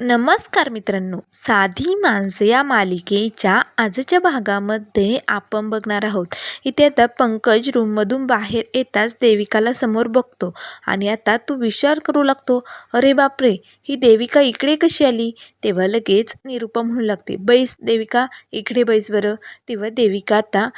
नमस्कार मित्रांनो. साधी माणसं या मालिकेच्या आजच्या भागामध्ये आपण बघणार आहोत. इथे आता पंकज रूममधून बाहेर येताच देविकाला समोर बघतो आणि आता तो विचार करू लागतो अरे बापरे ही देविका इकडे कशी आली? तेव्हा लगेच निरुपा म्हणू लागते बैस देविका इकडे बैस बरं. तेव्हा देविका आता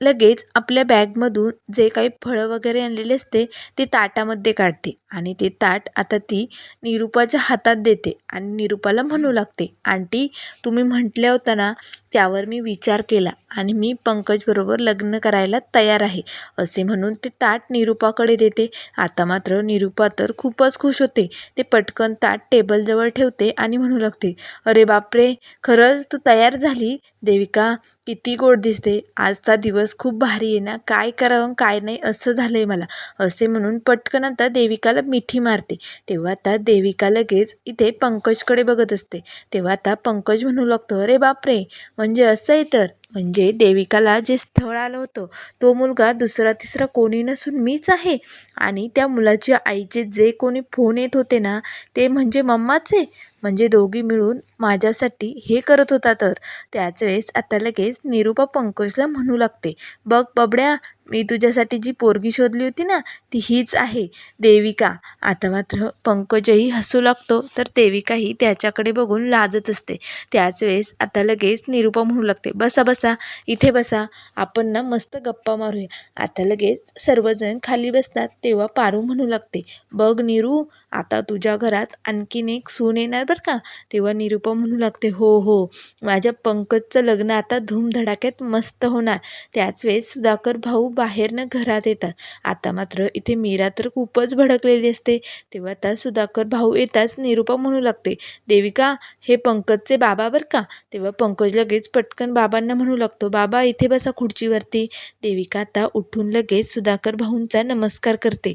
लगेच आपल्या बॅगमधून जे काही फळं वगैरे आणलेले असते ते ताटामध्ये काढते. आणि ते ताट आता ती निरुपाच्या हातात देते आणि निरुपाला म्हणू लागते आंटी तुम्ही म्हटल्या होता ना त्यावर मी विचार केला आणि मी पंकजबरोबर लग्न करायला तयार आहे असे म्हणून ते ताट निरुपाकडे देते. आता मात्र निरुपा तर खूपच खुश होते. ते पटकन ताट टेबलजवळ ठेवते आणि म्हणू लागते अरे बापरे खरंच तू तयार झाली? देविका किती गोड दिसते. आजचा दिवस खूप भारी आहे ना. काय करावं काय नाही असं झालं आहे मला असे म्हणून पटकन आता देविकाला मिठी मारते. तेव्हा आता देविका लगेच इथे पंकजकडे बघत असते. तेव्हा आता पंकज म्हणू लागतो अरे बापरे! म्हणजे असं आहे तर? म्हणजे देविकाला जे स्थळ आलं होतं तो मुलगा दुसरा तिसरा कोणी नसून मीच आहे. आणि त्या मुलाच्या आईचे जे कोणी फोन येत होते ना ते म्हणजे मम्माचे. म्हणजे दोघी मिळून माझ्यासाठी हे करत होता तर. त्याच वेळेस आता लगेच निरुपा पंकजला म्हणू लागते बघ बबड्या मी तुझ्यासाठी जी पोरगी शोधली होती ना ती हीच आहे देविका. आता मात्र पंकजही हसू लागतो तर देविकाही त्याच्याकडे बघून लाजत असते. त्याच वेळेस आता लगेच निरुपा म्हणू लागते बसा बस. इथे बसा. आपण ना मस्त गप्पा मारूया. आता लगेच सर्वजण खाली बसतात तेव्हा पारू म्हणू लागते. बघ निरू आता तुझ्या घरात आणखीन एक सून येणार बरं का? तेव्हा निरूपा म्हणू लागते हो हो. माझ्या पंकजचं लग्न आता धूमधडाक्यात मस्त होणार. त्याच वेळेस सुधाकर भाऊ बाहेरनं घरात येतात. आता मात्र इथे मीरा तर खूपच भडकलेली असते. तेव्हा आता सुधाकर भाऊ येताच निरूपा म्हणू लागते देविका हे पंकजचे बाबा बरं का? तेव्हा पंकज लगेच पटकन बाबांना म्हणू लागतो बाबा इथे बसा खुर्चीवरती. देविका आता उठून लगेच सुधाकर भाऊंचा नमस्कार करते.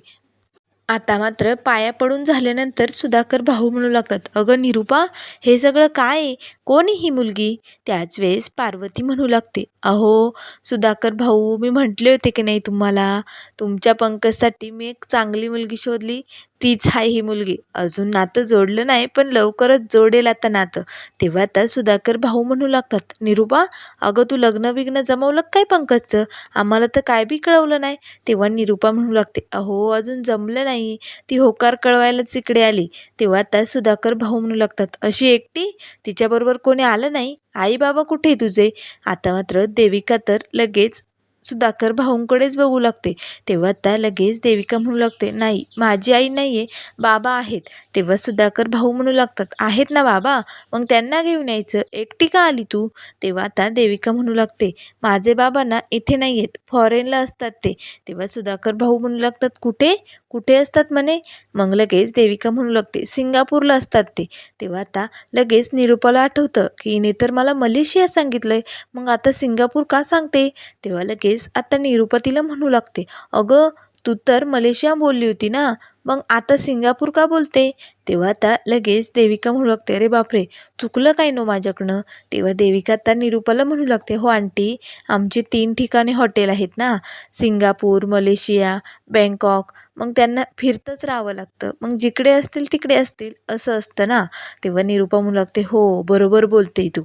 आता मात्र पाया पडून झाल्यानंतर सुधाकर भाऊ म्हणू लागतात अगं निरुपा हे सगळं काय? आहे कोण ही मुलगी त्याच वेळेस पार्वती म्हणू लागते. अहो सुधाकर भाऊ मी म्हटले होते की नाही तुम्हाला? तुमच्या पंकजसाठी मी एक चांगली मुलगी शोधली. तीच आहे ही मुलगी. अजून नातं जोडलं नाही पण लवकरच जोडेल आता नातं. तेव्हा आता सुधाकर भाऊ म्हणू लागतात निरुपा अगं तू लग्न बिग्न जमवलं काय पंकजचं? आम्हाला तर काय बी कळवलं नाही. तेव्हा निरुपा म्हणू लागते अहो अजून जमलं नाही. ती होकार कळवायलाच इकडे आली. तेव्हा आता सुधाकर भाऊ म्हणू लागतात अशी एकटी? तिच्याबरोबर कोणी आलं नाही. आई बाबा कुठे तुझे? आता मात्र देविका तर लगेच सुधाकर भाऊंकडेच बघू लागते. तेव्हा त्या लगेच देविका म्हणू लागते नाही माझी आई नाही आहे बाबा आहेत. तेव्हा सुधाकर भाऊ म्हणू लागतात आहेत ना बाबा मग त्यांना घेऊन यायचं एकटी का आली तू? तेव्हा आता देविका म्हणू लागते माझे बाबा ना इथे नाही आहेत फॉरेनला असतात ते. तेव्हा सुधाकर भाऊ म्हणू लागतात कुठे? कुठे असतात म्हणे? मग लगेच देविका म्हणू लागते सिंगापूरला असतात ते. तेव्हा आता लगेच निरुपाला आठवतं की इने तर मला मलेशिया सांगितलं आहे मग आता सिंगापूर का सांगते? तेव्हा लगेच आता निरुपतीला म्हणू लागते अगं तू तर मलेशिया बोलली होती ना मग आता सिंगापूर का बोलते? तेव्हा आता लगेच देविका म्हणू लागते अरे बापरे चुकलं काय नो माझ्याकडनं? तेव्हा देविका आता निरुपाला म्हणू लागते हो आंटी आमची तीन ठिकाणी हॉटेल आहेत ना सिंगापूर मलेशिया बँकॉक मग त्यांना फिरतंच राहावं लागतं मग जिकडे असतील तिकडे असतील असं असतं ना? तेव्हा निरुपा म्हणू लागते हो बरोबर बोलते तू.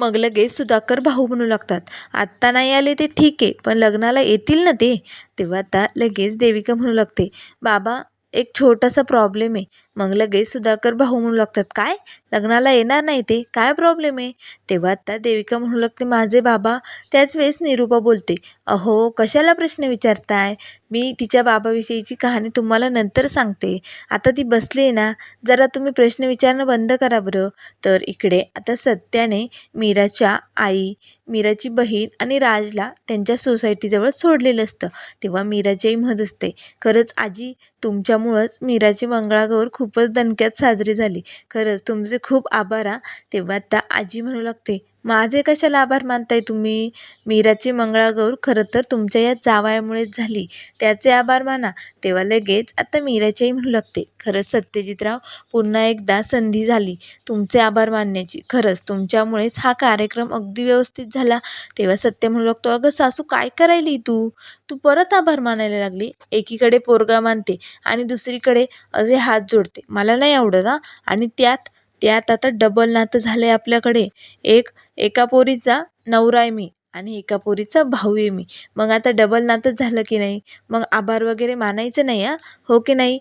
मग लगेच सुधाकर भाऊ म्हणू लागतात आत्ता नाही आले ते ठीक आहे पण लग्नाला येतील ना ते? तेव्हा आता लगेच देविका म्हणू लागते बाबा एक छोटासा प्रॉब्लेम आहे. मग लगेच सुधाकर भाऊ म्हणू लागतात काय? लग्नाला येणार नाही ते? काय प्रॉब्लेम आहे? तेव्हा आता देविका म्हणू लागते माझे बाबा त्याच वेळेस निरूपा बोलते. अहो कशाला प्रश्न विचारताय? मी तिच्या बाबाविषयीची कहाणी तुम्हाला नंतर सांगते. आता ती बसली आहे ना जरा तुम्ही प्रश्न विचारणं बंद करा बरं. तर इकडे आता सत्याने मीराच्या आई मीराची बहीण आणि राजला त्यांच्या सोसायटीजवळ सोडलेलं असतं. तेव्हा मीराची आई म्हणत असते खरंच आजी तुमच्यामुळंच मीराची मंगळागौर खूपच दणक्यात साजरी झाली. खरंच तुमचे खूप आभार हा. तेव्हा त्या आजी म्हणू लागते माझे कशाला आभार मानताय तुम्ही? मीराची मंगळागौर खरं तर तुमच्या या जावयामुळेच झाली. त्याचे आभार माना. तेव्हा लगेच आता मीराच्याही म्हणू लागते. खरंच सत्यजितराव पुन्हा एकदा संधी झाली. तुमचे आभार मानण्याची. खरंच तुमच्यामुळेच हा कार्यक्रम अगदी व्यवस्थित झाला. तेव्हा सत्य म्हणू लागतो अगं सासू काय करायली तू? तू परत आभार मानायला लागली. एकीकडे पोरगा मानते आणि दुसरीकडे असे हात जोडते. मला नाही आवडत हा. आणि त्यात त्यात आता डबल नातं झालं आहे आपल्याकडे. एक एका पोरीचा नवरा आहे मी आणि एका पोरीचा भाऊ आहे मी. मग आता डबल नातंच झालं की नाही? मग आभार वगैरे मानायचं नाही हां? हो की नाही?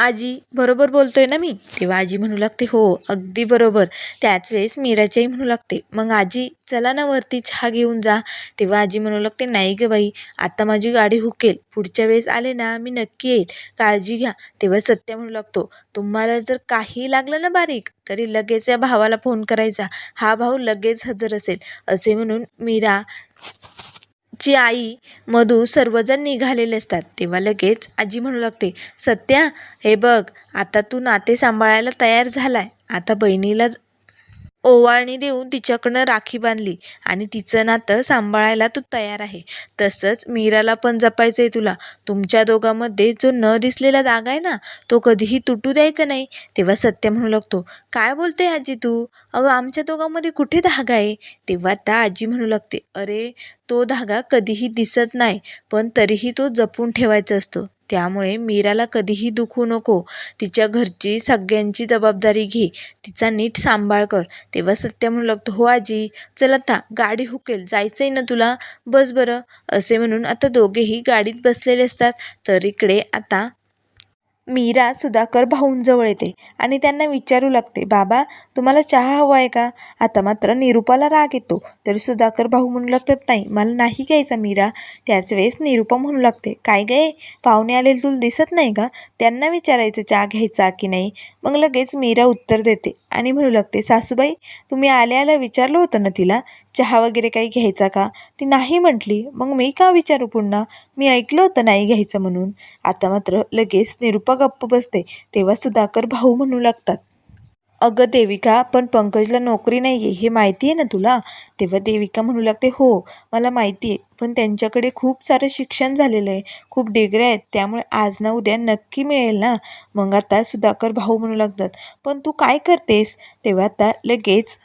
आजी बरोबर बोलतोय ना मी? तेव्हा आजी म्हणू लागते हो अगदी बरोबर. त्याच वेळेस मीराची आई म्हणू लागते मग आजी चला ना वरती चहा घेऊन जा. तेव्हा आजी म्हणू लागते नाही गं बाई आता माझी गाडी हुकेल. पुढच्या वेळेस आले ना मी नक्की येईल. काळजी घ्या. तेव्हा सत्य म्हणू लागतो तुम्हाला जर काही लागलं ना बारीक तरी लगेच या भावाला फोन करायचा. हा भाऊ लगेच हजर असेल. असे म्हणून मीरा ची आई मधू सर्वजण निघालेले असतात. तेव्हा लगेच आजी म्हणू लागते सत्या हे बघ आता तू नाते सांभाळायला तयार झालाय. आता बहिणीला ओवाळणी देऊन तिच्याकडनं राखी बांधली आणि तिचं नातं सांभाळायला तू तयार आहे. तसंच मीराला पण जपायचं आहे तुला. तुमच्या दोघांमध्ये जो न दिसलेला दाग आहे ना तो कधीही तुटू द्यायचा नाही. तेव्हा सत्य म्हणू लागतो काय बोलते आजी तू? अगं आमच्या दोघांमध्ये कुठे धागा आहे? तेव्हा त्या आजी म्हणू लागते अरे तो धागा कधीही दिसत नाही पण तरीही तो जपून ठेवायचा असतो. त्यामुळे मीराला कधीही दुखू नको. तिच्या घरची सगळ्यांची जबाबदारी घे. तिचा नीट सांभाळ कर. तेव्हा सत्य म्हणू लागतो हो आजी चल आता गाडी हुकेल जायचं आहे ना तुला? बस बरं. असे म्हणून आता दोघेही गाडीत बसलेले असतात. तर इकडे आता मीरा सुधाकर भाऊंजवळ येते आणि त्यांना विचारू लागते बाबा तुम्हाला चहा हवा आहे का? आता मात्र निरूपाला राग येतो. तर सुधाकर भाऊ म्हणू लागतात नाही मला नाही घ्यायचा मीरा. त्याच वेळेस निरूपा म्हणू लागते काय गे पाहुणे आलेले तुला दिसत नाही का? त्यांना विचारायचं चहा घ्यायचा की नाही? मग लगेच मीरा उत्तर देते आणि म्हणू लागते सासूबाई तुम्ही आल्या आल्या विचारलं होतं ना तिला चहा वगैरे काही घ्यायचा का? ती नाही म्हटली. मग मी का विचारू पुन्हा? मी ऐकलं होतं नाही घ्यायचं म्हणून. आता मात्र लगेच निरूपा गप्प बसते. तेव्हा सुधाकर भाऊ म्हणू लागतात. अगं देविका पण पंकजला नोकरी नाही आहे हे माहिती आहे ना तुला? तेव्हा देविका म्हणू लागते हो मला माहिती आहे पण त्यांच्याकडे खूप सारं शिक्षण झालेलं आहे खूप डिग्र्या आहेत त्यामुळे आज ना उद्या नक्की मिळेल ना? मग आता सुधाकर भाऊ म्हणू लागतात पण तू काय करतेस? तेव्हा आता लगेच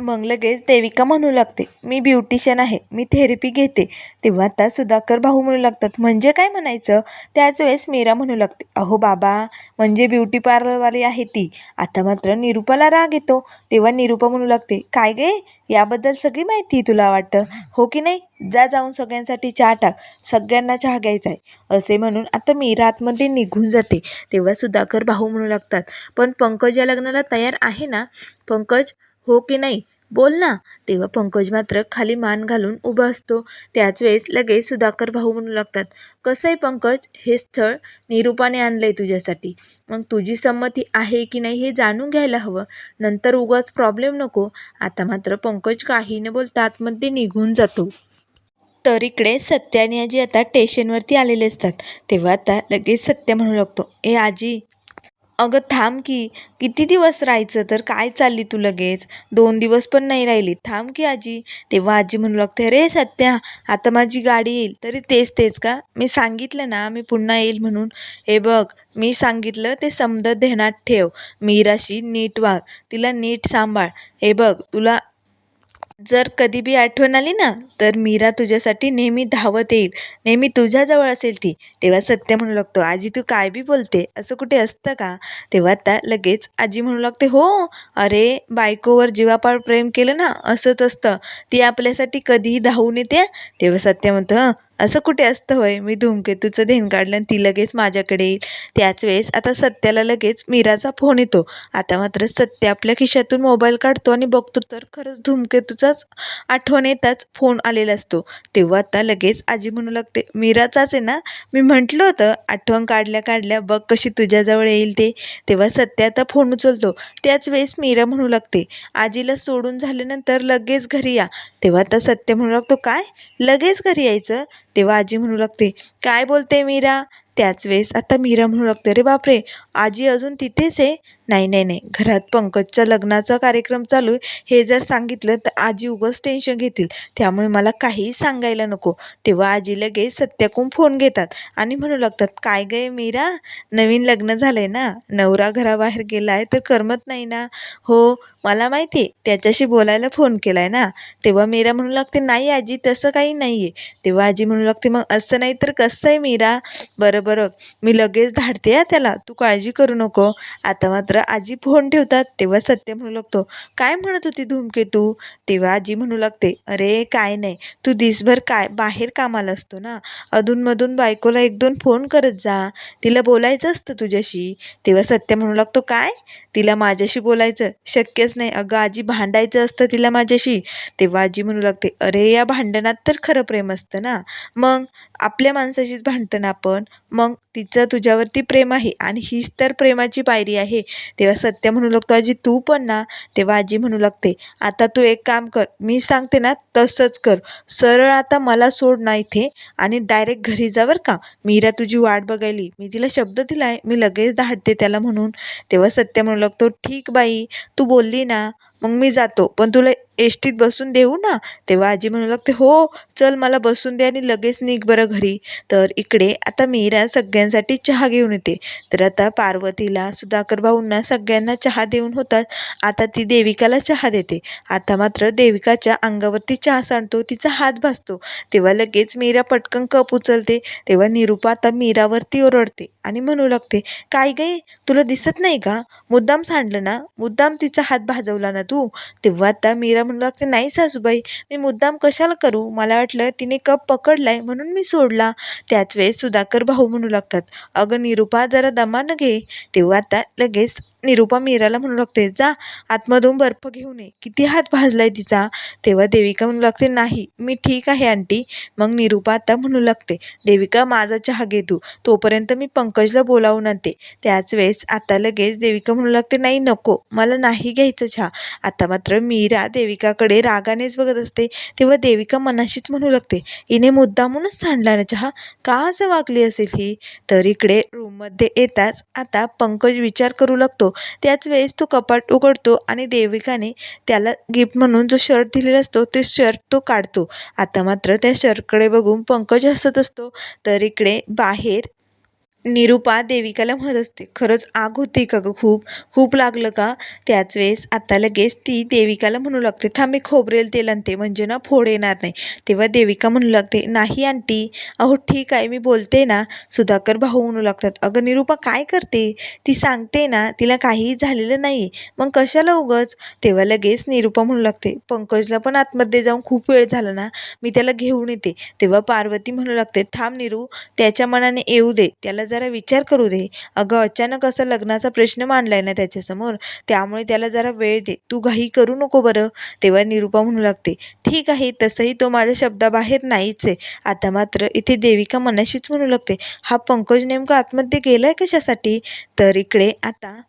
मग लगेच देविका म्हणू लागते मी ब्युटिशियन आहे मी थेरपी घेते. तेव्हा आता सुधाकर भाऊ म्हणू लागतात म्हणजे काय म्हणायचं? त्याच वेळेस मीरा म्हणू लागते अहो बाबा म्हणजे ब्युटी पार्लरवाली आहे ती आता मात्र निरूपाला राग येतो. तेव्हा निरूपा म्हणू लागते काय गे याबद्दल सगळी माहिती तुला वाटतं हो की नाही? जा जाऊन सगळ्यांसाठी चहा टाक सगळ्यांना चहा घ्यायचा आहे असे म्हणून आता मीरा आतमध्ये निघून जाते तेव्हा सुधाकर भाऊ म्हणू लागतात पण पंकज या लग्नाला तयार आहे ना? पंकज हो की नाही? बोल ना. तेव्हा पंकज मात्र खाली मान घालून उभा असतो. त्याच वेळेस लगेच सुधाकर भाऊ म्हणू लागतात कसं आहे पंकज? हे स्थळ निरूपाने आणलं आहे तुझ्यासाठी. मग तुझी संमती आहे की नाही हे जाणून घ्यायला हवं. नंतर उगाच प्रॉब्लेम नको. आता मात्र पंकज काही न बोलता आतमध्ये निघून जातो. तर इकडे सत्या आणि आजी आता स्टेशनवरती आलेले असतात. तेव्हा आता लगेच सत्य म्हणू लागतो ए आजी अगं थांब की किती दिवस राहायचं? तर काय चालली तू लगेच? दोन दिवस पण नाही राहिली. थांब की आजी. तेव्हा आजी म्हणू लागते अरे सत्या आता माझी गाडी येईल. तरी तेच तेच का? मी सांगितलं ना मी पुन्हा येईल म्हणून. हे बघ मी सांगितलं ते समजा ध्यानात ठेव. मीराशी नीट वाग. तिला नीट सांभाळ. हे बघ तुला जर कधी बी आठवण आली ना तर मीरा तुझ्यासाठी नेहमी धावत येईल. नेहमी तुझ्याजवळ असेल ती. तेव्हा सत्य म्हणू लागतो. आजी तू काय बी बोलते असं कुठे असतं का? तेव्हा आता लगेच आजी म्हणू लागते हो अरे बायकोवर जीवापाड प्रेम केलं ना असंच असतं. ती आपल्यासाठी कधीही धावून येते. तेव्हा सत्य म्हणतं असं कुठे असतं होय? मी धूमकेतूचं धेन काढलं आणि ती लगेच माझ्याकडे येईल. त्याच वेळेस आता सत्याला लगेच मीराचा फोन येतो. आता मात्र सत्य आपल्या खिशातून मोबाईल काढतो आणि बघतो तर खरंच धूमकेतूचाच आठवण येताच फोन आलेला असतो. तेव्हा आता लगेच आजी म्हणू लागते मीराचाच आहे ना? मी म्हटलं होतं आठवण काढल्या काढल्या बघ कशी तुझ्याजवळ येईल ते. तेव्हा सत्य आता फोन उचलतो. त्याच वेळेस मीरा म्हणू लागते आजीला सोडून झाल्यानंतर लगेच घरी या. तेव्हा आता सत्य म्हणू लागतो काय? लगेच घरी यायचं? तेव्हा आजी म्हणू लागते काय बोलते मीरा? त्याच वेळेस आता मीरा म्हणू लागते अरे बापरे आजी अजून तिथेच आहे? नाही नाही नाही घरात पंकजच्या लग्नाचा कार्यक्रम चालू आहे. हे जर सांगितलं तर आजी उगाच टेन्शन घेतील. त्यामुळे मला काहीही सांगायला नको. तेव्हा आजी लगेच सत्याकून फोन घेतात आणि म्हणू लागतात काय गे मीरा? नवीन लग्न झालंय ना? नवरा घराबाहेर गेलाय तर करमत नाही ना? हो मला माहिती आहे त्याच्याशी बोलायला फोन केलाय ना? तेव्हा मीरा म्हणू लागते नाही आजी तसं काही नाही आहे तेव्हा आजी म्हणू लागते मग असं नाही तर कसं आहे मीरा? बरं बरं मी लगेच धाडते या त्याला. तू काळजी करू नको. आता मात्र आजी फोन ठेवतात तेव्हा सत्य म्हणू लागतो काय म्हणत होती धूमकेतू तेव्हा आजी म्हणू लागते अरे काय नाही. तू दिसभर काय बाहेर कामाला असतो ना. अधूनमधून बायकोला एक दोन फोन करत जा. तिला बोलायचं असतं तुझ्याशी. तेव्हा सत्य म्हणू लागतो काय? तिला माझ्याशी बोलायचं? शक्यच नाही. अगं आजी भांडायचं असतं तिला माझ्याशी. तेव्हा आजी म्हणू लागते अरे या भांडणात तर खरं प्रेम असतं ना. मग आपल्या माणसाशीच भांडतं ना आपण? मग तिचं तुझ्यावरती प्रेम आहे आणि हीच तर प्रेमाची पायरी आहे. तेव्हा सत्य म्हणू लागतो आजी तू पण ना. तेव्हा आजी म्हणू लागते आता तू एक काम कर. मी सांगते ना तसंच कर. सरळ आता मला सोड ना इथे आणि डायरेक्ट घरी जा का? मीरा तुझी वाट बघायली. मी तिला शब्द दिलाय. मी लगेच धाडते त्याला म्हणून. तेव्हा सत्य म्हणू लागतो ठीक बाई तू बोलली ना मग मी जातो. पण तुला एस टीत बसून देऊ ना? तेव्हा आजी म्हणू लागते हो चल मला बसून दे आणि लगेच निघ बरं घरी. तर इकडे आता मीरा सगळ्यांसाठी चहा घेऊन येते. तर आता पार्वतीला सुधाकर भाऊंना सगळ्यांना चहा देऊन होतात. आता ती देविकाला चहा देते. आता मात्र देविकाच्या अंगावरती चहा सांडतो तिचा हात भासतो. तेव्हा लगेच मीरा पटकन कप उचलते. तेव्हा निरूपा आता मीरावरती ओरडते आणि म्हणू लागते काय गे तुला दिसत नाही का? मुद्दाम सांडलं ना? मुद्दाम तिचा हात भाजवला ना तू? तेव्हा आता मीरा म्हणू लागते नाही सासूबाई मी मुद्दाम कशाला करू? मला वाटलं तिने कप पकडला आहे म्हणून मी सोडला. त्याच वेळेस सुधाकर भाऊ म्हणू लागतात अगं निरूपा जरा दमानं घे. तेव्हा आता लगेच निरूपा मीराला म्हणू लागते जा आतमधून बर्फ घेऊन ये. किती हात भाजलाय तिचा? तेव्हा देविका म्हणू लागते नाही मी ठीक आहे आंटी. मग निरूपा आता म्हणू लागते देविका माझा चहा घे तू. तोपर्यंत मी पंकजला बोलावून आणते. त्याच वेळेस आता लगेच देविका म्हणू लागते नाही नको मला नाही घ्यायचं चहा. आता मात्र मीरा देविकाकडे रागानेच बघत असते. तेव्हा देविका मनाशीच म्हणू लागते हिने मुद्दामूनच सांडला ना चहा? का असं वागली असेल ही? तर इकडे रूममध्ये येताच आता पंकज विचार करू लागतो त्याच वेळेस तो कपाट उघडतो आणि देविकाने त्याला गिफ्ट म्हणून जो शर्ट दिलेला असतो ते शर्ट तो काढतो. आता मात्र त्या शर्टकडे बघून पंकज हसत असतो. तर इकडे बाहेर निरूपा देविकाला म्हणत असते खरंच आग होती का गं? खूप खूप लागलं का? त्याच वेळेस आता लगेच ती देविकाला म्हणू लागते थांब मी खोबरेल तेल आणते म्हणजे ना फोड येणार नाही. तेव्हा देविका म्हणू लागते नाही आंटी अहो ठीक आहे मी बोलते ना. सुधाकर भाऊ म्हणू लागतात अगं निरूपा काय करते? ती सांगते ना तिला काहीही झालेलं नाही मग कशाला उगच? तेव्हा लगेच निरूपा म्हणू लागते पंकजला पण आतमध्ये जाऊन खूप वेळ झाला ना मी त्याला घेऊन येते. तेव्हा पार्वती म्हणू लागते थांब निरू त्याच्या मनाने येऊ दे त्याला जरा विचार करू दे. अगं अचानक असं लग्नाचा प्रश्न मांडलाय ना त्याच्यासमोर त्यामुळे त्याला जरा वेळ दे. तू घाई करू नको बरं. तेव्हा निरूपा म्हणू लागते ठीक आहे तसंही तो माझ्या शब्दाबाहेर नाहीच आहे. आता मात्र इथे देविका मनाशीच म्हणू लागते हा पंकज नेमका आतमध्ये आहे कशासाठी? तर इकडे आता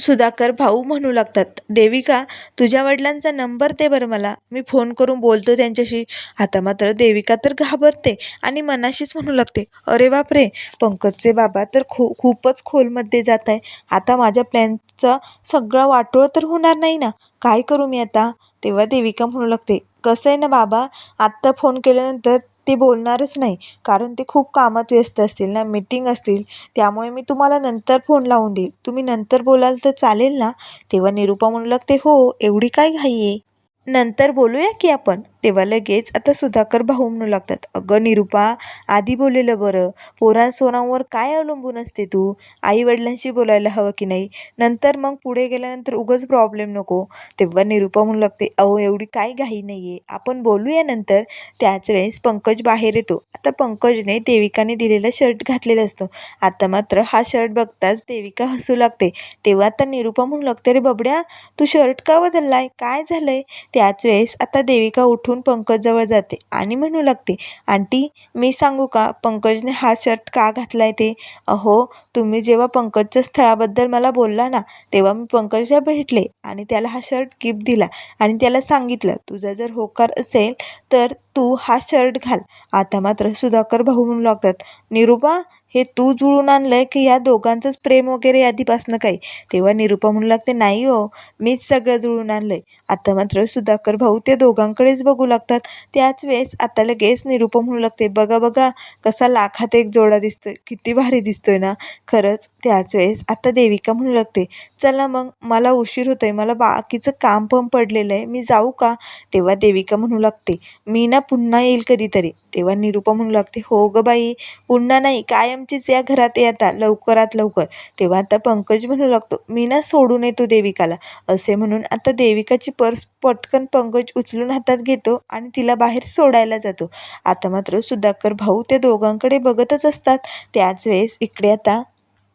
सुधाकर भाऊ म्हणू लागतात देविका तुझ्या वडिलांचा नंबर दे बरं मला. मी फोन करून बोलतो त्यांच्याशी. आता मात्र देविका तर घाबरते आणि मनाशीच म्हणू लागते अरे बापरे पंकजचे बाबा तर खू खूपच खोलमध्ये जात आहे आता माझ्या प्लॅनचा सगळा वाटोळ तर होणार नाही ना? काय करू मी आता? तेव्हा देविका म्हणू लागते कसं आहे ना बाबा आत्ता फोन केल्यानंतर ते बोलणारच नाही. कारण ते खूप कामात व्यस्त असतील ना मीटिंग असतील. त्यामुळे मी तुम्हाला नंतर फोन लावून देईल. तुम्ही नंतर बोलाल तर चालेल ना? तेव्हा निरूपा म्हणू लागते हो एवढी काय घाई आहे? नंतर बोलूया की आपण. तेव्हा लगेच आता सुधाकर भाऊ म्हणू लागतात अगं निरूपा आधी बोललेलं बरं. पोरांसोरांवर काय अवलंबून असते तू? आई वडिलांशी बोलायला हवं की नाही? नंतर मग पुढे गेल्यानंतर उगाच प्रॉब्लेम नको. तेव्हा निरूपा म्हणू लागते अहो एवढी काय घाई नाही आहे आपण बोलूया नंतर. त्याच वेळेस पंकज बाहेर येतो. आता पंकजने देविकाने दिलेला शर्ट घातलेला असतो. आता मात्र हा शर्ट बघताच देविका हसू लागते. तेव्हा आता निरूपा म्हणू लागते अरे बबड्या तू शर्ट का बदललाय? काय झालंय? त्याच वेळेस आता देविका उठून पंकजजवळ जाते आणि म्हणू लागते आंटी मी सांगू का? पंकजने हा शर्ट का घातलाय ते? अहो तुम्ही जेव्हा पंकजच्या स्थळाबद्दल मला बोलला ना तेव्हा मी पंकजला भेटले आणि त्याला हा शर्ट गिफ्ट दिला आणि त्याला सांगितलं तुझा जर होकार असेल तर तू हा शर्ट घाल. आता मात्र सुधाकर भाऊ म्हणू लागतात निरूपा हे तू जुळून आणलंय की या दोघांचंच प्रेम वगैरे आधीपासनं काही? तेव्हा निरुपा म्हणू लागते नाही हो मीच सगळं जुळून आणलंय. आता मात्र सुधाकर भाऊ ते दोघांकडेच बघू लागतात. त्याच वेळेस आता लगेच निरुपा म्हणू लागते बघा बघा कसा लाखात एक जोडा दिसतोय. किती भारी दिसतोय ना. खरंच त्याच वेळेस आता देविका म्हणू लागते चला मग मला उशीर होतोय मला बाकीचं काम पण पडलेलं आहे. मी जाऊ का? तेव्हा देविका म्हणू लागते मी ना पुन्हा येईल कधीतरी. तेव्हा निरुपा म्हणू लागते हो ग बाई पुन्हा नाही कायम कायमचीच या घरात येता लवकरात लवकर. तेव्हा आता पंकज म्हणू लागतो मी ना सोडून येतो देविकाला. असे म्हणून आता देविकाची पर्स पटकन पंकज उचलून हातात घेतो आणि तिला बाहेर सोडायला जातो. आता मात्र सुधाकर भाऊ त्या दोघांकडे बघतच असतात. त्याच वेळेस इकडे आता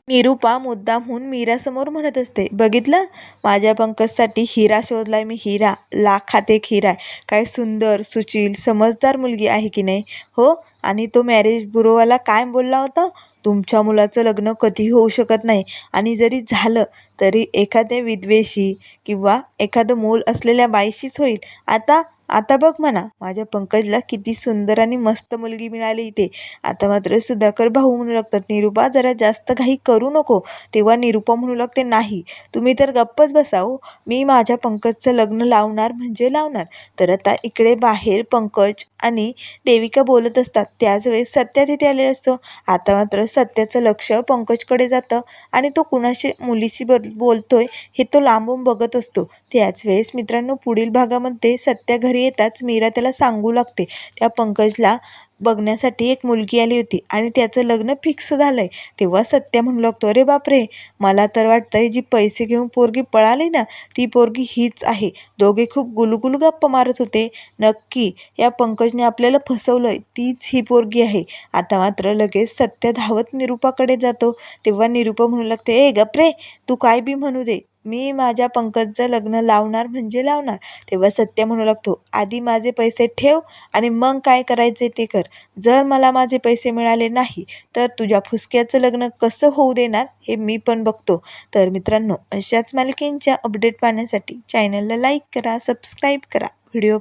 निरूपा मुद्दामहून मीरासमोर म्हणत असते बघितलं? माझ्या पंकजसाठी हिरा शोधलाय मी हिरा लाखात एक हिरा आहे. काय सुंदर सुशील समजदार मुलगी आहे की नाही? हो? आणि तो मॅरेज बुरोवाला काय बोलला होता? तुमच्या मुलाचं लग्न कधी होऊ शकत नाही. आणि जरी झालं तरी एखाद्या विद्वेशी किंवा एखादं मूल असलेल्या बाईशीच होईल. आता आता बघ म्हणा माझ्या पंकजला किती सुंदर आणि मस्त मुलगी मिळाली इथे. आता मात्र सुधाकर भाऊ म्हणू लागतात निरूपा जरा जास्त घाई करू नको. तेव्हा निरूपा म्हणू लागते नाही तुम्ही तर गप्पच बसाओ हो. मी माझ्या पंकजचं लग्न लावणार म्हणजे लावणार. तर आता इकडे बाहेर पंकज आणि देविका बोलत असतात त्याच वेळेस सत्या तिथे आले असतो. आता मात्र सत्याचं लक्ष पंकजकडे जातं आणि तो कुणाशी मुलीशी बोल बोलतोय हे तो लांबून बघत असतो. त्याच वेळेस मित्रांनो पुढील भागामध्ये सत्या घरी घरी येताच मीरा त्याला सांगू लागते. त्या पंकजला बघण्यासाठी एक मुलगी आली होती आणि त्याचं लग्न फिक्स झालं आहे तेव्हा सत्या म्हणू लागतो अरे बापरे मला तर वाटतंय जी पैसे घेऊन पोरगी पळाली ना ती पोरगी हीच आहे. दोघे खूप गुलगुल गप्पा मारत होते. नक्की या पंकजने आपल्याला फसवलं आहे तीच ही पोरगी आहे. आता मात्र लगेच सत्य धावत निरूपाकडे जातो. तेव्हा निरूपा म्हणू लागते ए गपरे तू काय बी म्हणू दे मी माझ्या पंकजचं लग्न लावणार म्हणजे लावणार. तेव्हा सत्य म्हणू लागतो आधी माझे पैसे ठेव आणि मग काय करायचे ते कर. जर मला माझे पैसे मिळाले नाही तर तुझ्या फुसक्याचं लग्न कसं होऊ देणार हे मी पण बघतो. तर मित्रांनो अशाच मालिकेंच्या अपडेट पाहण्यासाठी चॅनलला लाईक करा सबस्क्राईब करा. व्हिडिओ